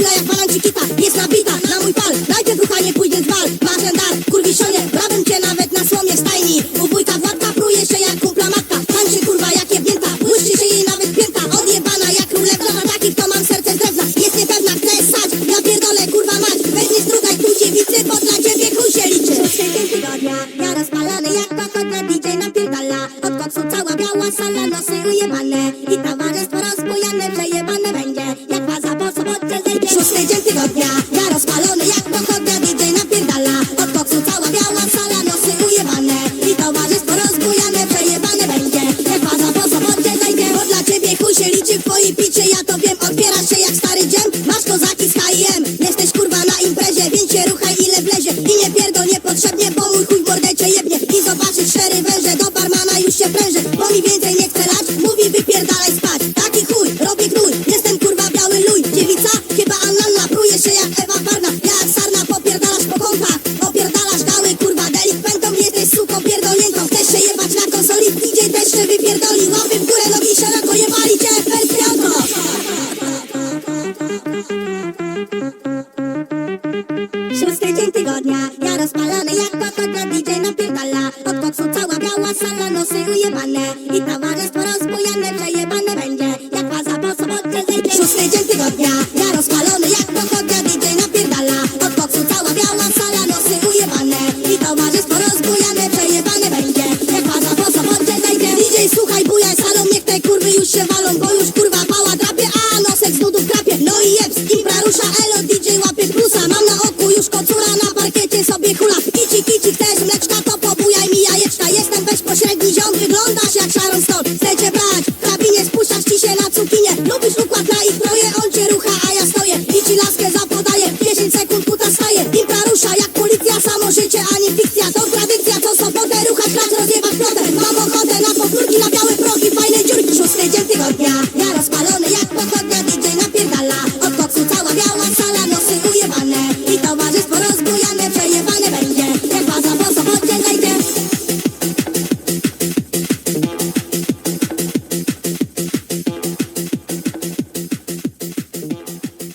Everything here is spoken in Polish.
Kabla jak walanci kita, jest nabita na mój pal. Najpierw ruchanie, pójdzie zwal, masz ten dar Kurwisionie, brałem cię nawet na słomie w stajni. U wujka Władka pruje się jak kumpla matka. Tańczy kurwa jak jebnięta, błyszczy się jej nawet pięta. Odjebana jak królewna, ma takich to mam serce z drewna Jest niepewna, chcę sać, ja pierdolę kurwa mać. Weź nie strugaj truciewicy, bo dla ciebie chuj się liczy. Tygodnia, ja rozpalany jak pochodna DJ napierdala. Od koksu cała biała sala, nosy ujebane. Rozpalony jak pochodnia DJ napierdala. Od koksu cała biała sala, nosy ujebane. I towarzystwo rozbujane, przejebane będzie. Jak faza po sobocie zejdzie Bo dla ciebie chuj się liczy w twojej picie. Ja to wiem, otwierasz się jak stary dziem. Masz kozaki z H&M Jesteś kurwa na imprezie, więc się ruchaj ile wlezie. I nie pierdol niepotrzebnie, bo mój chuj w jebnie. I zobaczysz szery węże, dzień tygodnia, ja rozpalony jak pochodnia DJ napierdala. Od koksu cała biała sala, nosy ujebane. I towarzystwo rozbujane, przejebane będzie. Jak faza po sobocie zejdzie Szósty dzień tygodnia, ja rozpalony jak pochodnia DJ napierdala. Od koksu cała biała sala, nosy ujebane. I towarzystwo rozbujane, przejebane będzie. Jak faza po sobocie zejdzie. DJ słuchaj, bujaj salą, niech te kurwy już się walą Bo już kurwa pała drapie, a nosek z nudów krapie No i jeb, I want some.